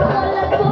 Hola, hola, hola.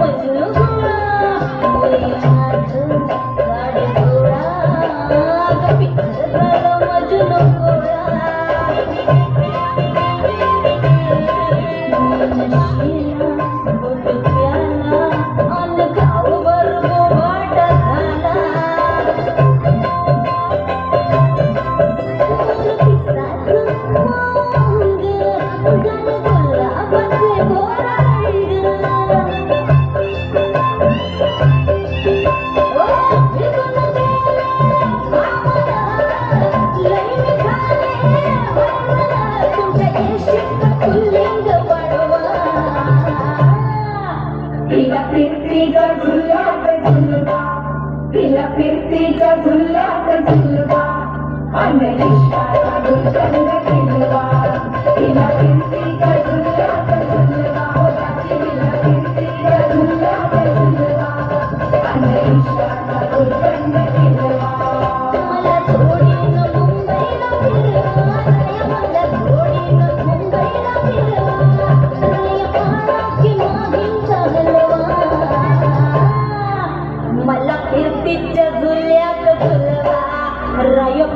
was Luke. तिला फिरतीचा झुल्ला झुलवा. अन्य दिशा तिला फिरती